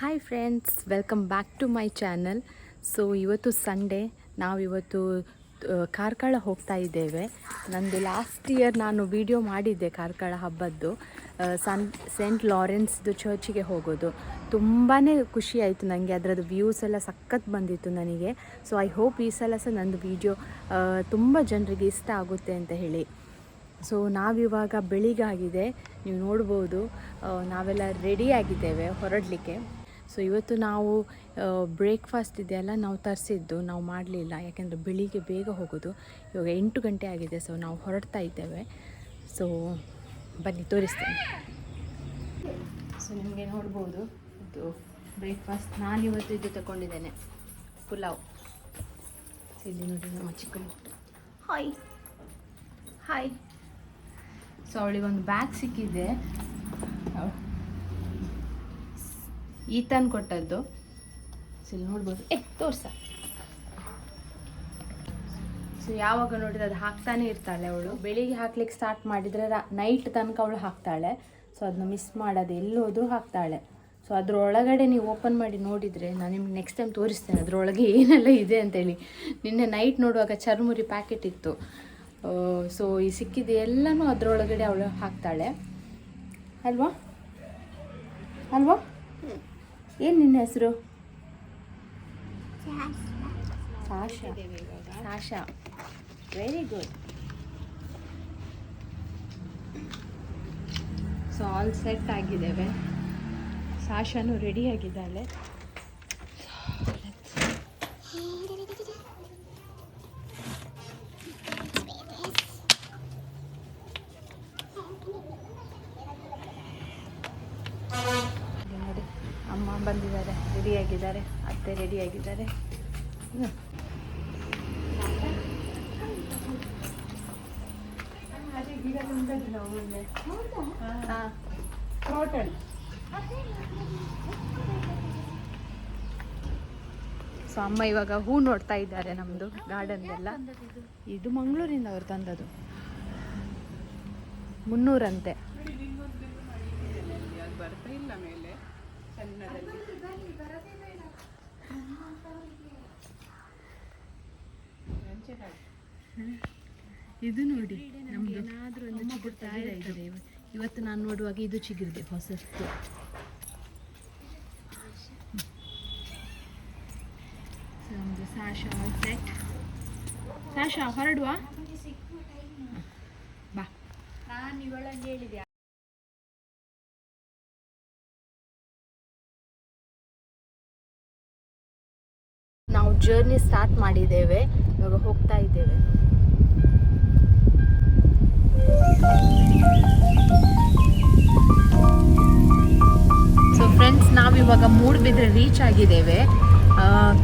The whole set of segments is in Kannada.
Hi friends welcome back to my channel so ಇವತ್ತು ಸಂಡೇ ನಾವಿವತ್ತು ಇವತ್ತು ಕಾರ್ಕಳ ಹೋಗ್ತಾ ಇದ್ದೇವೆ. ನಂದು ಲಾಸ್ಟ್ ಇಯರ್ ನಾನು ವಿಡಿಯೋ ಮಾಡಿದ್ದೆ ಕಾರ್ಕಳ ಹಬ್ಬದ್ದು. ಸನ್ ಸೇಂಟ್ ಲಾರೆನ್ಸ್ದು ಚರ್ಚಿಗೆ ಹೋಗೋದು. ತುಂಬಾ ಖುಷಿ ಆಯಿತು ನನಗೆ ಅದರದ್ದು ವ್ಯೂಸ್ ಎಲ್ಲ ಸಖತ್ ಬಂದಿತ್ತು ನನಗೆ. ಸೊ ಐ ಹೋಪ್ ಈ ಸಲ ಸಹ ನಂದು ವಿಡಿಯೋ ತುಂಬ ಜನರಿಗೆ ಇಷ್ಟ ಆಗುತ್ತೆ ಅಂತ ಹೇಳಿ. ಸೊ ನಾವಿವಾಗ ಬೆಳಿಗ್ಗೆ ಆಗಿದೆ. ನೀವು ನೋಡ್ಬೋದು ನಾವೆಲ್ಲ ರೆಡಿ ಆಗಿದ್ದೇವೆ ಹೊರಡಲಿಕ್ಕೆ. ಸೊ ಇವತ್ತು ನಾವು ಬ್ರೇಕ್ಫಾಸ್ಟ್ ಇದೆಯಲ್ಲ ನಾವು ತರಿಸಿದ್ದು, ನಾವು ಮಾಡಲಿಲ್ಲ. ಯಾಕೆಂದರೆ ಬೆಳಿಗ್ಗೆ ಬೇಗ ಹೋಗೋದು. ಇವಾಗ ಎಂಟು ಗಂಟೆ ಆಗಿದೆ ಸೊ ನಾವು ಹೊರಡ್ತಾ ಇದ್ದೇವೆ. ಸೊ ಬನ್ನಿ, ತೋರಿಸ್ತೇನೆ. ಸೊ ನಿಮಗೆ ನೋಡ್ಬೋದು, ಇದು ಬ್ರೇಕ್ಫಾಸ್ಟ್ ನಾನು ಇವತ್ತು ಇದು ತಗೊಂಡಿದ್ದೇನೆ. ಪುಲಾವ್. ಇಲ್ಲಿ ನೋಡಿ ನಮ್ಮ ಚಿಕನ್ ಹಾಯ್ ಹಾಯ್ ಸೊ ಅವಳಿಗೊಂದು ಬ್ಯಾಗ್ ಸಿಕ್ಕಿದೆ ಅವ್ಳು ಈತನ್ ಕೊಟ್ಟದ್ದು. ಸೊ ನೋಡ್ಬೋದು. ಏ, ತೋರ್ಸ. ಸೊ ಯಾವಾಗ ನೋಡಿದ್ರೆ ಅದು ಹಾಕ್ತಾನೆ ಇರ್ತಾಳೆ ಅವಳು. ಬೆಳಿಗ್ಗೆ ಹಾಕ್ಲಿಕ್ಕೆ ಸ್ಟಾರ್ಟ್ ಮಾಡಿದರೆ ನೈಟ್ ತನಕ ಅವಳು ಹಾಕ್ತಾಳೆ. ಸೊ ಅದನ್ನ ಮಿಸ್ ಮಾಡೋದು ಎಲ್ಲಿ ಹೋದ್ರೂ ಹಾಕ್ತಾಳೆ. ಸೊ ಅದರೊಳಗಡೆ ನೀವು ಓಪನ್ ಮಾಡಿ ನೋಡಿದರೆ, ನಾನು ನಿಮ್ಗೆ ನೆಕ್ಸ್ಟ್ ಟೈಮ್ ತೋರಿಸ್ತೇನೆ ಅದರೊಳಗೆ ಏನೆಲ್ಲ ಇದೆ ಅಂತೇಳಿ ನಿನ್ನೆ ನೈಟ್ ನೋಡುವಾಗ ಚರ್ಮುರಿ ಪ್ಯಾಕೆಟ್ ಇತ್ತು. ಸೊ ಈ ಸಿಕ್ಕಿದ ಎಲ್ಲನೂ ಅದರೊಳಗಡೆ ಅವಳು ಹಾಕ್ತಾಳೆ. ಅಲ್ವಾ? ಅಲ್ವಾ? ಏನು ನಿನ್ನ ಹೆಸರು? Sasha. Sasha. Very good so all set ಆಗಿದ್ದೇವೆ. ಸಾಶಾನು ರೆಡಿ ಆಗಿದ್ದಾಳೆ ಇಲ್ಲಿ ನೋಡಿ ಅಮ್ಮ ಬಂದಿದ್ದಾರೆ ರೆಡಿಯಾಗಿದ್ದಾರೆ. ಅತ್ತೆ ರೆಡಿಯಾಗಿದ್ದಾರೆ. ಸೊ ಅಮ್ಮ ಇವಾಗ ಹೂ ನೋಡ್ತಾ ಇದ್ದಾರೆ ನಮ್ಮದು ಗಾರ್ಡನ್ ಎಲ್ಲ ಇದು ಮಂಗಳೂರಿಂದ ಅವ್ರು ತಂದದು ಮುನ್ನೂರಂತೆ. ಇದು ನೋಡಿ ಏನಾದರೂ ಒಂದು ಚಿಗುರ್ತಾ ಇವತ್ತು ನಾನು ನೋಡುವಾಗ ಇದು ಚಿಗುರಿದೆ, ಹೊಸತ್ತು. ಸಾಶಾ ಹೊರಡುವ? ಬಾ. ನಾನು ಇವಳನ್ನು ಹೇಳಿದೆ ಜರ್ನಿ ಸ್ಟಾರ್ಟ್ ಮಾಡಿದ್ದೇವೆ. ಇವಾಗ ಹೋಗ್ತಾ ಇದ್ದೇವೆ. ಸೊ ಫ್ರೆಂಡ್ಸ್ ನಾವಿವಾಗ ಮೂಡುಬಿದ್ರೆ ರೀಚ್ ಆಗಿದ್ದೇವೆ.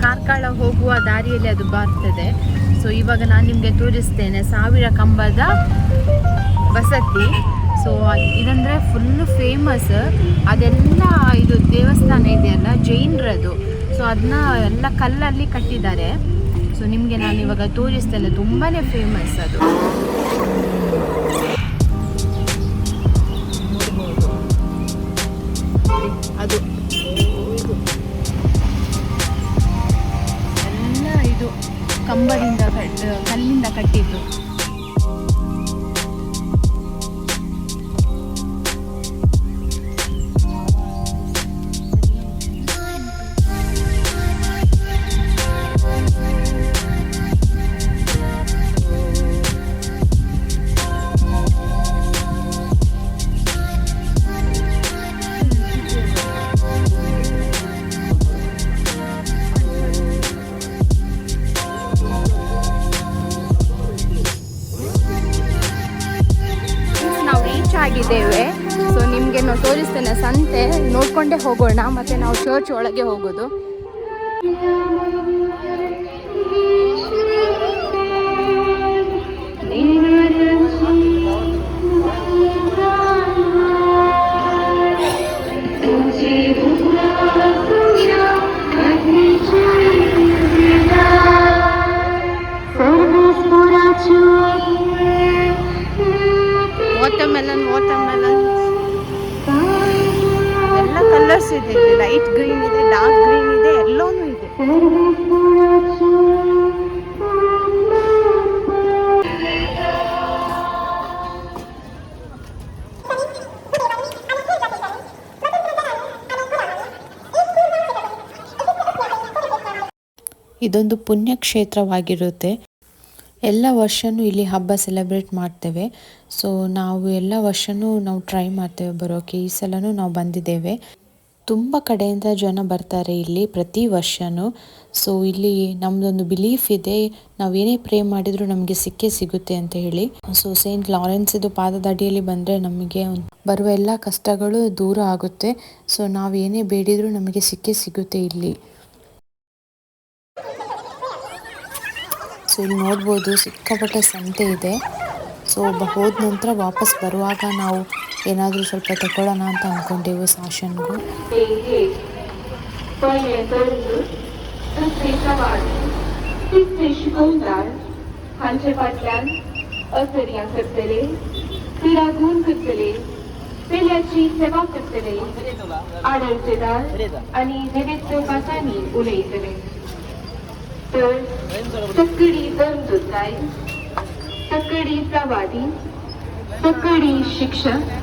ಕಾರ್ಕಳ ಹೋಗುವ ದಾರಿಯಲ್ಲಿ ಅದು ಬರ್ತದೆ. ಸೊ ಇವಾಗ ನಾನು ನಿಮಗೆ ತೋರಿಸ್ತೇನೆ. ಸಾವಿರ ಕಂಬದ ವಸತಿ. ಸೊ ಇದಂದರೆ ಫುಲ್ಲು ಫೇಮಸ್ ಅದೆಲ್ಲ ಇದು ದೇವಸ್ಥಾನ ಇದೆಯಲ್ಲ, ಜೈನರದು. ಸೊ ಅದನ್ನ ಎಲ್ಲ ಕಲ್ಲಲ್ಲಿ ಕಟ್ಟಿದ್ದಾರೆ. ಸೊ ನಿಮಗೆ ನಾನು ಇವಾಗ ತೋರಿಸ್ತೇನೆ ತುಂಬಾ ಫೇಮಸ್ ಅದು. ಅದು. ಎಲ್ಲ ಇದು ಕಂಬದಿಂದ ಕಟ್ ಕಲ್ಲಿಂದ ಕಟ್ಟಿದ್ದು. ಆಗಿದ್ದೇವೆ ಸೊ ನಿಮಗೆ ನಾವು ತೋರಿಸ್ತೇನೆ ಸಂತೆ ನೋಡಿಕೊಂಡೇ ಹೋಗೋಣ ಮತ್ತು ನಾವು ಚರ್ಚ್ ಒಳಗೆ ಹೋಗೋದು. ಇದೆ ಲೈಟ್ ಗ್ರೀನ್ ಇದೆ ಡಾರ್ಕ್ ಗ್ರೀನ್ ಇದೆ, ಎಲ್ಲೋನು ಇದೆ. ಇದೊಂದು ಪುಣ್ಯಕ್ಷೇತ್ರವಾಗಿರುತ್ತೆ. ಎಲ್ಲ ವರ್ಷವೂ ಇಲ್ಲಿ ಹಬ್ಬ ಸೆಲೆಬ್ರೇಟ್ ಮಾಡ್ತೇವೆ. ಸೊ ನಾವು ಎಲ್ಲ ವರ್ಷನೂ ನಾವು ಟ್ರೈ ಮಾಡ್ತೇವೆ ಬರೋಕ್ಕೆ ಈ ಸಲನೂ ನಾವು ಬಂದಿದ್ದೇವೆ. ತುಂಬ ಕಡೆಯಿಂದ ಜನ ಬರ್ತಾರೆ ಇಲ್ಲಿ ಪ್ರತಿ ವರ್ಷವೂ ಸೊ ಇಲ್ಲಿ ನಮ್ಮದೊಂದು ಬಿಲೀಫ್ ಇದೆ, ನಾವು ಏನೇ ಪ್ರೇ ಮಾಡಿದರೂ ನಮಗೆ ಸಿಕ್ಕೇ ಸಿಗುತ್ತೆ ಅಂತ ಹೇಳಿ. ಸೊ ಸೇಂಟ್ ಲಾರೆನ್ಸ್ ಇದು ಪಾದದ ಬಂದರೆ ನಮಗೆ ಬರುವ ಎಲ್ಲ ಕಷ್ಟಗಳು ದೂರ ಆಗುತ್ತೆ. ಸೊ ನಾವು ಏನೇ ಬೇಡಿದರೂ ನಮಗೆ ಸಿಕ್ಕೇ ಸಿಗುತ್ತೆ ಇಲ್ಲಿ. ಸೊ ಇಲ್ಲಿ ನೋಡ್ಬೋದು ಸಿಕ್ಕಾಪಟ್ಟೆ ಸಂತೆ ಇದೆ. ಸೊ ಹೋದ ನಂತರ ವಾಪಸ್ ಬರುವಾಗ ನಾವು ಏನಾದರೂ ಸ್ವಲ್ಪ ತಗೊಳ್ಳೋಣ ಅಂತ ಅಂದ್ಕೊಂಡೆವು ಸಾಶನ್ಗೂ Dengue, Toiletanto, Trabalho, Escolar, Hanchepatlan, Asarian Kirtale, Piragun Kirtale, Pillachi Seva Kirtale, आढळतेदार आणि विविध भाषांनी उलयतले तर सकडी दंदुताय सकडी प्रवादी सकडी शिक्षक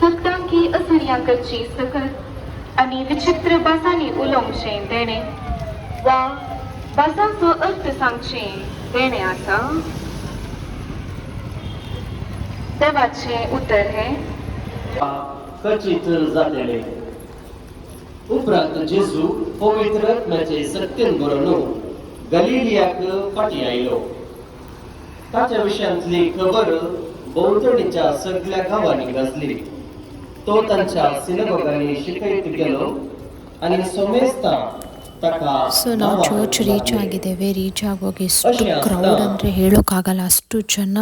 सत्तांकी असुर्यांकडची सकत आणि विचित्र भासांनी उलोवंकशें देणे. वा बासांचो अर्थ सांगचे देणे आसा देवाचे उतर हें. कचितर जालेले उपरांत जेजू पवित्र रत्नाचे सत्यन बरोवन गलिलियाक फाटी आयलो. ताच्या विशयांतली खबर भोंवतणीच्या सगळ्या गांवांनी गाजली. तो तांच्या सिनगोगांनी शिकयत गेलो आनी सोमेस्तां ताका ಸೊ ನಾವು नांवां ಚರ್ಚ್ ರೀಚ್ घातलीं. ಆಗಿದ್ದೇವೆ ರೀಚ್ ಆಗುವಾಗ ಎಷ್ಟು ಕ್ರೌಡ್ ಅಂದರೆ ಹೇಳೋಕ್ಕಾಗಲ್ಲ ಅಷ್ಟು ಜನ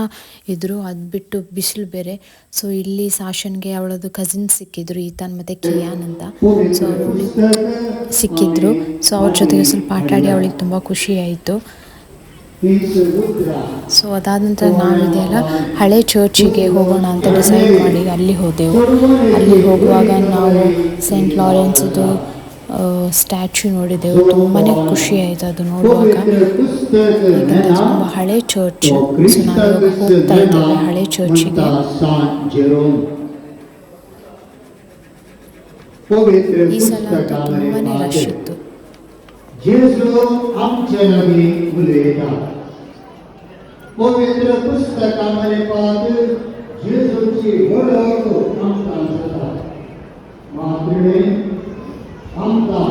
ಇದ್ರು ಅದು ಬಿಟ್ಟು ಬಿಸಿಲು ಬೇರೆ ಸೊ ಇಲ್ಲಿ ಸಾಶನ್ಗೆ ಅವಳದು ಕಸಿನ್ ಸಿಕ್ಕಿದ್ರು ಈತನ್ ಮತ್ತು ಕಿಯಾನ್ ಅಂತ ಸೊ ಅವಳಿಗೆ ಸಿಕ್ಕಿದ್ರು ಸೊ ಅವ್ರ ಜೊತೆಗೆ ಸ್ವಲ್ಪ ಆಟಾಡಿ ಅವಳಿಗೆ ತುಂಬ ಖುಷಿ ಆಯಿತು ಸೊ ಅದಾದ ನಂತರ ನಾವಿದೆಯಲ್ಲ, ಹಳೆ ಚರ್ಚಿಗೆ ಹೋಗೋಣ ಅಂತ ಡಿಸೈಡ್ ಮಾಡಿ ಅಲ್ಲಿ ಹೋದೆವು. ಅಲ್ಲಿ ಹೋಗುವಾಗ ನಾವು ಸೇಂಟ್ ಲಾರೆನ್ಸ್ದು ಸ್ಟ್ಯಾಚ್ಯೂ ನೋಡಿದೆವು. ತುಂಬಾ ಖುಷಿ ಆಯಿತು ಅದು ನೋಡುವಾಗ. ತುಂಬ ಹಳೆ ಚರ್ಚ್ ಸೊ ನಾವು ಹೋಗ್ತಾ ಇದ್ದೇವೆ ಹಳೆ ಚರ್ಚಿಗೆ ಈ ಸಲ ತುಂಬಾ ರಶ್ ಇತ್ತು. यीशु हम चलवी उलेगा पवित्र पुस्तक हमारे पास यीशु की हर को हम जानता मात्र ने हम का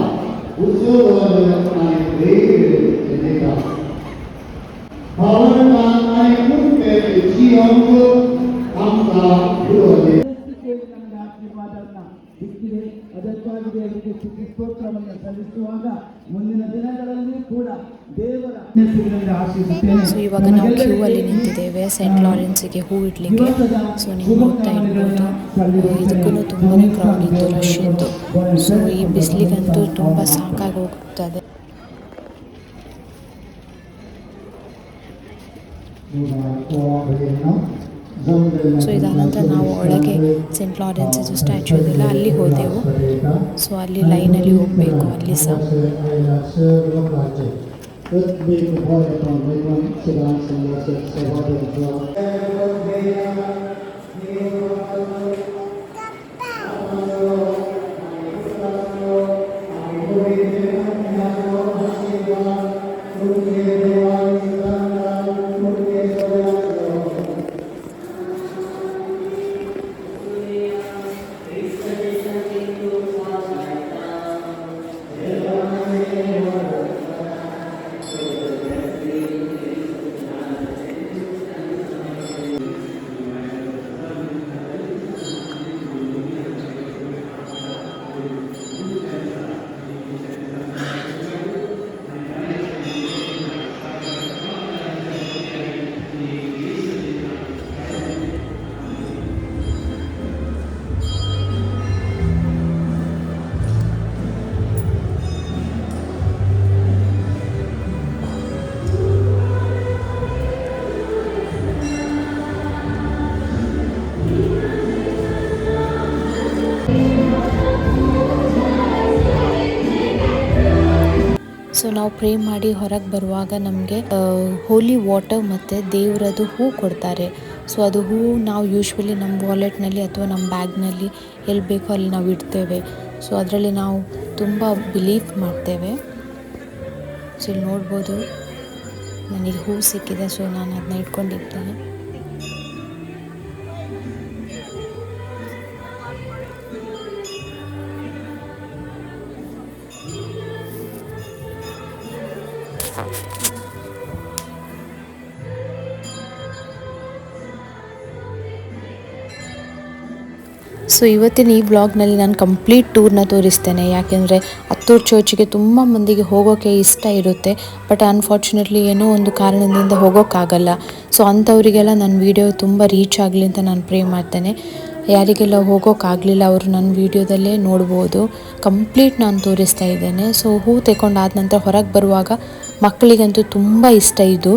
उसको वाले अपना देर देगा भवन का आए उनके जीवन को हम का भूल ಅದಕ್ಕಾಗಿ ಅವರಿಗೆ ಸ್ತುತಿ ಸ್ತೋತ್ರವನ್ನು ಸಲ್ಲಿಸುವಾಗ ಮುಂದಿನ ದಿನಗಳಲ್ಲಿ ಕೂಡ ದೇವರ. ಸೊ ಇವಾಗ ನಾವು ಕ್ಯೂ ಅಲ್ಲಿ ನಿಂತಿದ್ದೇವೆ. ಸೆಂಟ್ ಲಾರೆನ್ಸಿಗೆ ಹೂ ಇಡ್ಲಿಕ್ಕೆ. ಸೊ ನೀವು ನೋಡ್ತಾ ಇರ್ಬೋದು. ಇದಕ್ಕೂ ತುಂಬಾ ಕ್ರೌಡ್ ಇತ್ತು ರಶ್ ಇತ್ತು. ಸೊ ಈ ಬಿಸಿಲಿಗಂತೂ ತುಂಬ ಸಾಕಾಗಿ ಹೋಗ್ತದೆ. ಸೊ ಇದಾದ ನಂತರ ನಾವು ಒಳಗೆ ಸೆಂಟ್ ಲಾರೆನ್ಸ್ ಇದು ಸ್ಟ್ಯಾಚ್ಯೂ ಇದೆಲ್ಲ ಅಲ್ಲಿ ಹೋದೆವು. ಸೊ ಅಲ್ಲಿ ಲೈನಲ್ಲಿ ಹೋಗಬೇಕು, ಅಲ್ಲಿ ಸಹ ಸೊ ನಾವು ಪ್ರೇ ಮಾಡಿ ಹೊರಗೆ ಬರುವಾಗ ನಮಗೆ ಹೋಲಿ ವಾಟರ್ ಮತ್ತು ದೇವರದು ಹೂ ಕೊಡ್ತಾರೆ. ಸೊ ಅದು ಹೂ ನಾವು ಯೂಶ್ವಲಿ ನಮ್ಮ ವಾಲೆಟ್ನಲ್ಲಿ ಅಥವಾ ನಮ್ಮ ಬ್ಯಾಗ್ನಲ್ಲಿ ಎಲ್ಲಿ ಬೇಕೋ ಅಲ್ಲಿ ನಾವು ಇಡ್ತೇವೆ. ಸೊ ಅದರಲ್ಲಿ ನಾವು ತುಂಬ ಬಿಲೀವ್ ಮಾಡ್ತೇವೆ. ಸೊ ಇಲ್ಲಿ ನೋಡ್ಬೋದು, ನನಗೆ ಹೂ ಸಿಕ್ಕಿದೆ. ಸೊ ನಾನು ಅದನ್ನ ಇಟ್ಕೊಂಡಿದ್ದೇನೆ ಸೊ ಇವತ್ತಿನ ಈ ಬ್ಲಾಗ್ನಲ್ಲಿ ನಾನು ಕಂಪ್ಲೀಟ್ ಟೂರ್ನ ತೋರಿಸ್ತೇನೆ. ಯಾಕೆಂದರೆ ಹತ್ತೂರು ಚೋಚಿಗೆ ತುಂಬ ಮಂದಿಗೆ ಹೋಗೋಕ್ಕೆ ಇಷ್ಟ ಇರುತ್ತೆ. ಬಟ್ ಅನ್ಫಾರ್ಚುನೇಟ್ಲಿ ಏನೋ ಒಂದು ಕಾರಣದಿಂದ ಹೋಗೋಕ್ಕಾಗಲ್ಲ. ಸೊ ಅಂಥವರಿಗೆಲ್ಲ ನನ್ನ ವಿಡಿಯೋ ತುಂಬ ರೀಚ್ ಆಗಲಿ ಅಂತ ನಾನು ಪ್ರೇ ಮಾಡ್ತೇನೆ. ಯಾರಿಗೆಲ್ಲ ಹೋಗೋಕ್ಕಾಗಲಿಲ್ಲ ಅವರು ನನ್ನ ವಿಡಿಯೋದಲ್ಲೇ ನೋಡ್ಬೋದು. ಕಂಪ್ಲೀಟ್ ನಾನು ತೋರಿಸ್ತಾ ಇದ್ದೇನೆ. ಸೊ ಹೂ ತೆಕೊಂಡಾದ ನಂತರ ಹೊರಗೆ ಬರುವಾಗ ಮಕ್ಕಳಿಗಂತೂ ತುಂಬ ಇಷ್ಟ ಇದು.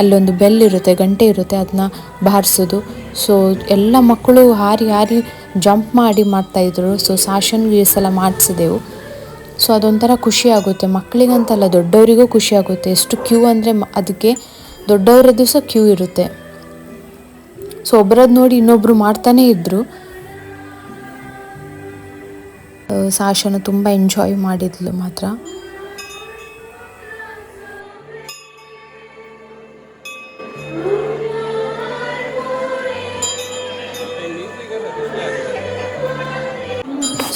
ಅಲ್ಲೊಂದು ಬೆಲ್ ಇರುತ್ತೆ, ಗಂಟೆ ಇರುತ್ತೆ ಅದನ್ನ ಬಾರಿಸೋದು. ಸೊ ಎಲ್ಲ ಮಕ್ಕಳು ಹಾರಿ ಹಾರಿ ಜಂಪ್ ಮಾಡಿ ಮಾಡ್ತಾಯಿದ್ರು ಸೊ ಸಾಶನ್ಗೂ ಈ ಸಲ ಮಾಡಿಸಿದೆವು. ಸೊ ಅದೊಂಥರ ಖುಷಿ ಆಗುತ್ತೆ. ಮಕ್ಕಳಿಗಂತಲ್ಲ, ದೊಡ್ಡವರಿಗೂ ಖುಷಿ ಆಗುತ್ತೆ. ಎಷ್ಟು ಕ್ಯೂ ಅಂದರೆ ಅದಕ್ಕೆ ದೊಡ್ಡವರ ದಿವಸ ಕ್ಯೂ ಇರುತ್ತೆ. ಸೊ ಒಬ್ಬರದ್ದು ನೋಡಿ ಇನ್ನೊಬ್ಬರು ಮಾಡ್ತಾನೇ ಇದ್ದರು ಸಾಶನ ತುಂಬ ಎಂಜಾಯ್ ಮಾಡಿದ್ಲು ಮಾತ್ರ.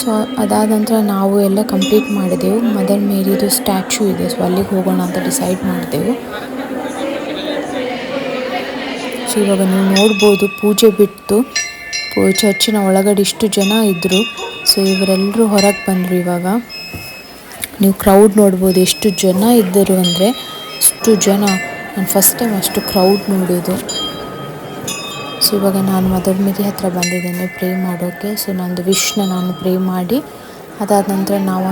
ಸೊ ಅದಾದ ನಂತರ ನಾವು ಎಲ್ಲ ಕಂಪ್ಲೀಟ್ ಮಾಡಿದೆವು. ಮದರ್ ಮೇರಿದು ಸ್ಟ್ಯಾಚ್ಯೂ ಇದೆ. ಸೊ ಅಲ್ಲಿಗೆ ಹೋಗೋಣ ಅಂತ ಡಿಸೈಡ್ ಮಾಡಿದೆವು. ಸೊ ಇವಾಗ ನೀವು ನೋಡ್ಬೋದು ಪೂಜೆ ಬಿಟ್ಟು. ಚರ್ಚಿನ ಒಳಗಡೆ ಇಷ್ಟು ಜನ ಇದ್ದರು ಸೊ ಇವರೆಲ್ಲರೂ ಹೊರಗೆ ಬಂದರು ಇವಾಗ. ನೀವು ಕ್ರೌಡ್ ನೋಡ್ಬೋದು ಎಷ್ಟು ಜನ ಇದ್ದರು ಅಂದರೆ ಅಷ್ಟು ಜನ. ನಾನು ಫಸ್ಟ್ ಟೈಮ್ ಅಷ್ಟು ಕ್ರೌಡ್ ನೋಡೋದು ಸೊ ಇವಾಗ ನಾನು ಮದರ್ ಮೇರಿ ಹತ್ರ ಬಂದಿದ್ದೇನೆ ಪ್ರೇ ಮಾಡೋಕ್ಕೆ ಸೊ ನಂದು ವಿಶ್ನ ನಾನು ಪ್ರೇ ಮಾಡಿ. ಅದಾದ ನಂತರ ನಾವು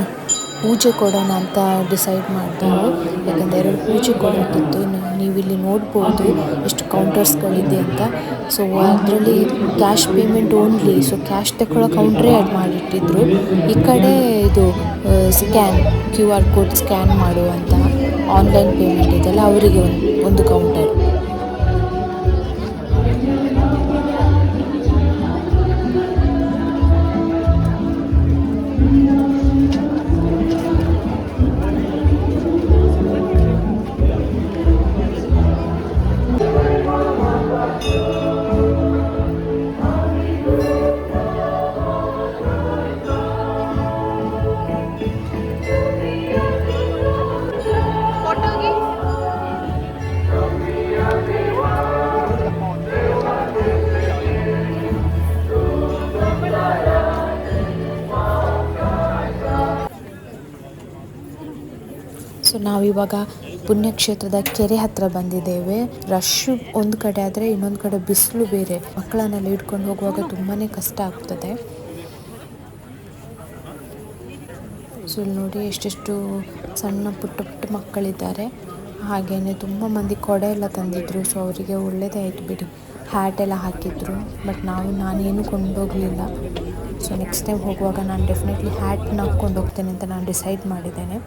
ಪೂಜೆ ಕೊಡೋಣ ಅಂತ ಡಿಸೈಡ್ ಮಾಡಿದೆವು ಯಾಕಂದರೆ ಎರಡು ಪೂಜೆ ಕೊಡೋಕ್ಕಿತ್ತು ನೀವಿಲ್ಲಿ ನೋಡ್ಬೋದು ಎಷ್ಟು ಕೌಂಟರ್ಸ್ಗಳಿದೆ ಅಂತ. ಸೊ ಅದರಲ್ಲಿ cash payment only so cash ತಗೊಳ್ಳೋ ಕೌಂಟ್ರೇ ಆ್ಯಡ್ ಮಾಡಿಟ್ಟಿದ್ರು. ಈ ಕಡೆ ಇದು scan Q R code scan ಮಾಡುವಂತಹ ಆನ್ಲೈನ್ ಪೇಮೆಂಟ್ ಇದೆಲ್ಲ ಅವರಿಗೆ ಒಂದು ಕೌಂಟರ್ ನಾವಿವಾಗ ಪುಣ್ಯಕ್ಷೇತ್ರದ ಕೆರೆ ಹತ್ರ ಬಂದಿದ್ದೇವೆ. ರಶ್ ಒಂದು ಕಡೆ ಆದರೆ ಇನ್ನೊಂದು ಕಡೆ ಬಿಸಿಲು ಬೇರೆ. ಮಕ್ಕಳನ್ನೆಲ್ಲ ಹಿಡ್ಕೊಂಡು ಹೋಗುವಾಗ ತುಂಬಾ ಕಷ್ಟ ಆಗ್ತದೆ. ಸೊ ಇಲ್ಲಿ ನೋಡಿ ಎಷ್ಟೆಷ್ಟು ಸಣ್ಣ ಪುಟ್ಟ ಪುಟ್ಟ ಮಕ್ಕಳಿದ್ದಾರೆ. ಹಾಗೆಯೇ ತುಂಬ ಮಂದಿ ಕೊಡೆ ಎಲ್ಲ ತಂದಿದ್ರು. ಸೊ ಅವರಿಗೆ ಒಳ್ಳೇದೇ ಆಯಿತು ಬಿಡಿ. ಹ್ಯಾಟ್ ಎಲ್ಲ ಹಾಕಿದ್ರು. ಬಟ್ ನಾವು, ನಾನೇನು ಕೊಂಡೋಗಲಿಲ್ಲ. ಸೊ ನೆಕ್ಸ್ಟ್ ಟೈಮ್ ಹೋಗುವಾಗ ನಾನು ಡೆಫಿನೆಟ್ಲಿ ಹ್ಯಾಟ್ನ ಹಾಕ್ಕೊಂಡು ಹೋಗ್ತೇನೆ ಅಂತ ನಾನು ಡಿಸೈಡ್ ಮಾಡಿದ್ದೇನೆ.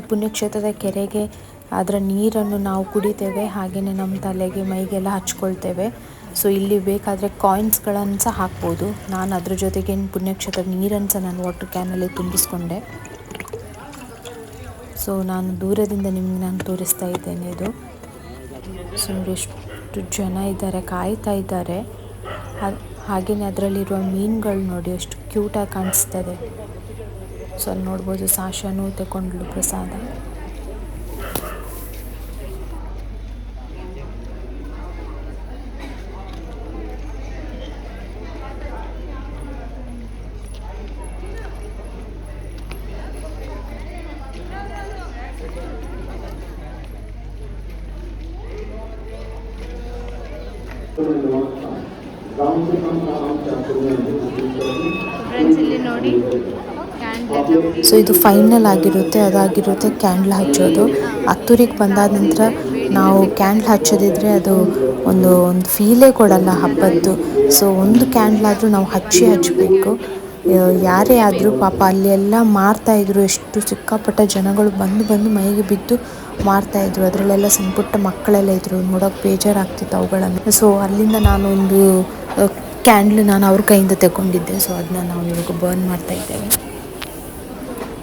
ಸೊ ಪುಣ್ಯಕ್ಷೇತ್ರದ ಕೆರೆಗೆ ಅದರ ನೀರನ್ನು ನಾವು ಕುಡಿತೇವೆ ಹಾಗೆಯೇ ನಮ್ಮ ತಲೆಗೆ ಮೈಗೆಲ್ಲ ಹಚ್ಕೊಳ್ತೇವೆ. ಸೊ ಇಲ್ಲಿ ಬೇಕಾದರೆ ಕಾಯಿನ್ಸ್ಗಳನ್ನು ಸಹ ಹಾಕ್ಬೋದು. ನಾನು ಅದ್ರ ಜೊತೆಗೆ ಪುಣ್ಯಕ್ಷೇತ್ರದ ನೀರನ್ನು ಸಹ ನಾನು ವಾಟರ್ ಕ್ಯಾನಲ್ಲಿ ತುಂಬಿಸ್ಕೊಂಡೆ. ಸೊ ನಾನು ದೂರದಿಂದ ನಿಮ್ಗೆ ನಾನು ತೋರಿಸ್ತಾ ಇದ್ದೇನೆ ಇದು. ಸೊ ಎಷ್ಟು ಜನ ಇದ್ದಾರೆ, ಕಾಯ್ತಾ ಇದ್ದಾರೆ. ಹಾಗೆಯೇ ಅದರಲ್ಲಿರುವ ಮೀನುಗಳು ನೋಡಿ, ಎಷ್ಟು ಕ್ಯೂಟಾಗಿ ಕಾಣಿಸ್ತದೆ ಸೊ ಅಲ್ಲಿ ನೋಡ್ಬೋದು ಸಾಶನು ತಗೊಂಡ್ಲು ಪ್ರಸಾದ. ಫ್ರೆಂಡ್ಸ್ ಇಲ್ಲಿ ನೋಡಿ. ಸೊ ಇದು ಫೈನಲ್ ಆಗಿರುತ್ತೆ, ಅದಾಗಿರುತ್ತೆ ಕ್ಯಾಂಡ್ಲ್ ಹಚ್ಚೋದು. ಹತ್ತೂರಿಗೆ ಬಂದಾದ ನಂತರ ನಾವು ಕ್ಯಾಂಡ್ಲ್ ಹಚ್ಚೋದಿದ್ರೆ ಅದು ಒಂದು ಒಂದು ಫೀಲೇ ಕೊಡಲ್ಲ ಹಬ್ಬದ್ದು. ಸೊ ಒಂದು ಕ್ಯಾಂಡ್ಲ್ ಆದರೂ ನಾವು ಹಚ್ಚಿ ಹಚ್ಚಬೇಕು. ಯಾರೇ ಆದರೂ ಪಾಪ ಅಲ್ಲಿ ಎಲ್ಲ ಮಾರ್ತಾಯಿದ್ರು ಎಷ್ಟು ಸಿಕ್ಕಾಪಟ್ಟ ಜನಗಳು ಬಂದು ಬಂದು ಮೈಗೆ ಬಿದ್ದು ಮಾರ್ತಾಯಿದ್ರು ಅದರಲ್ಲೆಲ್ಲ ಸಣ್ಣ ಪುಟ್ಟ ಮಕ್ಕಳೆಲ್ಲ ಇದ್ದರು ನೋಡೋಕೆ ಬೇಜಾರಾಗ್ತಿತ್ತು ಅವುಗಳನ್ನು. ಸೊ ಅಲ್ಲಿಂದ ನಾನು ಒಂದು ಕ್ಯಾಂಡ್ಲ್ ನಾನು ಅವ್ರ ಕೈಯಿಂದ ತಗೊಂಡಿದ್ದೆ. ಸೊ ಅದನ್ನ ನಾವು ಇವಾಗ ಬರ್ನ್ ಮಾಡ್ತಾ ಇದ್ದೇವೆ.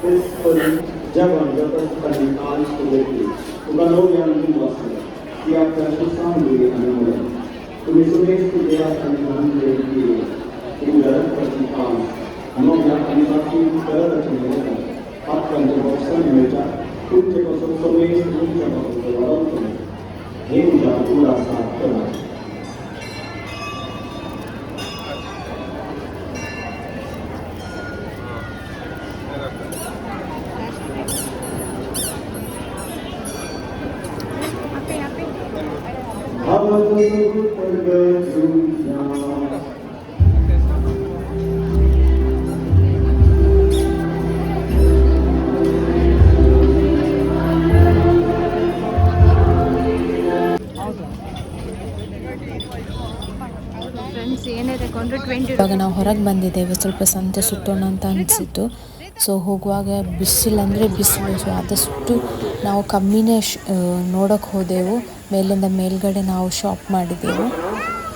जब हम जब तक कभी को देखी उनका लोग यहाँ नहीं बस कि आप कैसे सामने आने वाले तुम्हें सुबह को दिया संविधान के इन गलत प्रतिकाम हम लोग यहाँ अपनी की गलत रचने लगा आपका जो अवसर मिलता उनके सब समय उनके को हे मुझे पूरा साथ करना ಇವಾಗ ನಾವು ಹೊರಗೆ ಬಂದಿದ್ದೇವೆ. ಸ್ವಲ್ಪ ಸಂತೆ ಸುತ್ತೋಣ ಅಂತ ಅನಿಸಿತ್ತು. ಸೊ ಹೋಗುವಾಗ ಬಿಸಿಲಂದರೆ ಬಿಸಿಲು. ಸೊ ಆದಷ್ಟು ನಾವು ಕಮ್ಮಿನೇ ಶ್ ನೋಡೋಕೆ ಹೋದೆವು. ಮೇಲಿಂದ ಮೇಲ್ಗಡೆ ನಾವು ಶಾಪ್ ಮಾಡಿದ್ದೆವು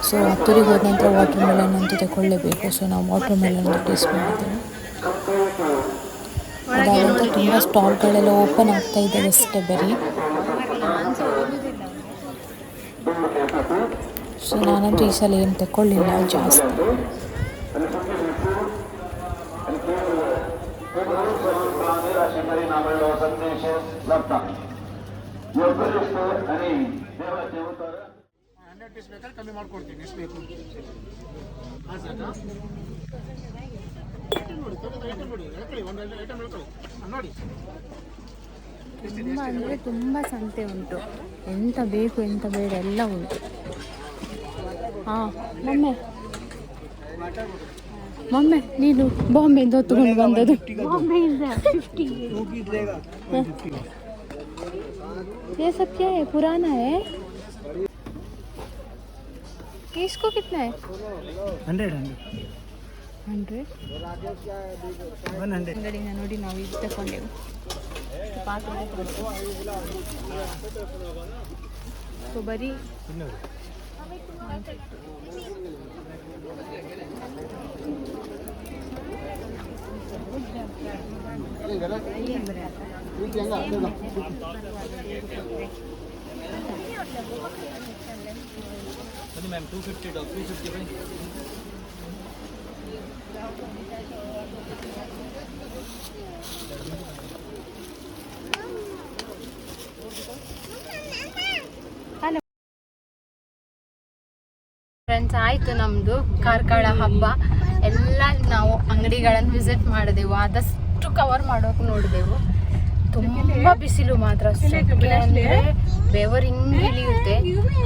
ಸೊ ಹತ್ತೂರಿಗೆ ಹೋದ ನಂತರ ವಾಟರ್ ಮೆಲನ್ ಅಂತೂ ತಗೊಳ್ಳೇಬೇಕು ಸೊ ನಾವು ವಾಟರ್ ಮೆಲನ್ ಟೇಸ್ಟ್ ಮಾಡಿದ್ದೆವು ಅದಾದಂಥ ತುಂಬ ಸ್ಟಾಲ್ಗಳೆಲ್ಲ ಓಪನ್ ಆಗ್ತಾ ಇದ್ದಾವೆ ಅಷ್ಟೇ ಬರೀ. ಸೊ ನಾನಂತೂ ಈ ಸಲ ಏನು ತಗೊಳ್ಳಿಲ್ಲ ಜಾಸ್ತಿ. ತುಂಬ ಅಂದರೆ ತುಂಬ ಸಂತೆ ಉಂಟು ಎಂತ ಬೇಕು ಎಂತ ಬೇಡ ಎಲ್ಲ ಉಂಟು ಹಾಂ ಮೊಮ್ಮೆ ಮೊಮ್ಮೆ ನೀನು ಬಾಂಬೆಯಿಂದ ಹೊತ್ತುಕೊಂಡು ಬಂದದ್ದು ಬಾಂಬೆಯಿಂದ ಫಿಫ್ಟಿ ये सब क्या है पुराना है ये इसको कितना है ಹಂಡ್ರೆಡ್ ಹಂಡ್ರೆಡ್ ಒನ್ ಹಂಡ್ರೆಡ್ ಅಂಗಡಿನ ನೋಡಿ ನಾವು ಇದು ತಗೊಂಡೆವು ಬನ್ನಿ ಫ್ರೆಂಡ್ಸ್ ಆಯಿತು ನಮ್ಮದು ಕಾರ್ಕಳ ಹಬ್ಬ. ಎಲ್ಲ ನಾವು ಅಂಗಡಿಗಳನ್ನು ವಿಸಿಟ್ ಮಾಡಿದೆವು. ಆದಷ್ಟು ಕವರ್ ಮಾಡೋಕೆ ನೋಡಿದೆವು. ತುಂಬ ಬಿಸಿಲು ಮಾತ್ರ ಅಂದ್ರೆ ಬೆವರು ಹಿಂಗೆ ಇಳಿಯುತ್ತೆ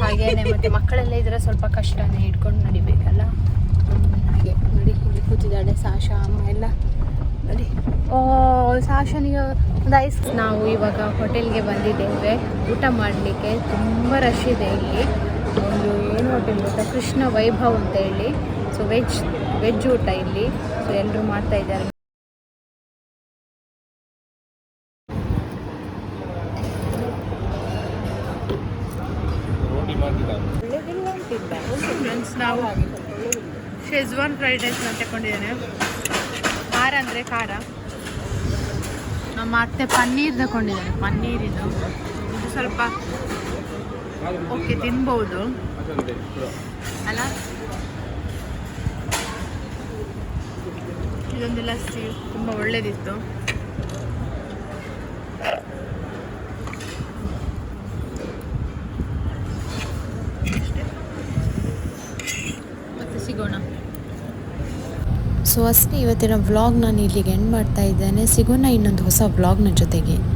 ಹಾಗೇನೆ ಮತ್ತೆ ಮಕ್ಕಳೆಲ್ಲ ಇದ್ರೆ ಸ್ವಲ್ಪ ಕಷ್ಟನೇ ಇಟ್ಕೊಂಡು ನಡಿಬೇಕಲ್ಲ? ಹಾಗೆ ನೋಡಿ ಇಲ್ಲಿ ಕೂತಿದ್ದಾಳೆ ಸಾಶಾ ಅಮ್ಮ ಎಲ್ಲ. ನೋಡಿ. ಓ ಸಾಶನಿಗೆ ಒಂದು ಐಸ್ ನಾವು ಇವಾಗ ಹೋಟೆಲ್ಗೆ ಬಂದಿದ್ದೇವೆ. ಊಟ ಮಾಡಲಿಕ್ಕೆ ತುಂಬ ರಶ್ ಇದೆ ಇಲ್ಲಿ. ಒಂದು ಏನು ಹೋಟೆಲ್ ಗೊತ್ತಾ? ಕೃಷ್ಣ ವೈಭವ್ ಅಂತ ಹೇಳಿ. ಸೊ ವೆಜ್ ವೆಜ್ ಊಟ ಇಲ್ಲಿ. ಸೊ ಎಲ್ಲರೂ ಮಾಡ್ತಾ ಇದ್ದಾರೆ ಫ್ರೆಂಡ್ಸ್ ನಾವು ಶೆಜ್ವಾನ್ ಫ್ರೈಡ್ ರೈಸ್ನ ತಗೊಂಡಿದ್ದೇನೆ ಖಾರ ಅಂದರೆ ಖಾರ. ನಮ್ಮ ಅತ್ತೆ ಪನ್ನೀರ್ ತಗೊಂಡಿದ್ದೇನೆ ಪನ್ನೀರಿದು. ಇದು ಸ್ವಲ್ಪ ಓಕೆ ತಿನ್ಬೋದು. ಅಲ್ಲ? ಇದೊಂದು ಲಸ್ಸಿ, ತುಂಬ ಒಳ್ಳೆದಿತ್ತು ಅಷ್ಟೇ. ಮತ್ತೆ ಸಿಗೋಣ ಸೊ ಅಷ್ಟೇ ಇವತ್ತಿನ ವ್ಲಾಗ್ ನಾನು ಇಲ್ಲಿಗೆ ಎಂಡ್ ಮಾಡ್ತಾ ಇದ್ದೇನೆ. ಸಿಗೋಣ ಇನ್ನೊಂದು ಹೊಸ ವ್ಲಾಗ್ನ ಜೊತೆಗೆ.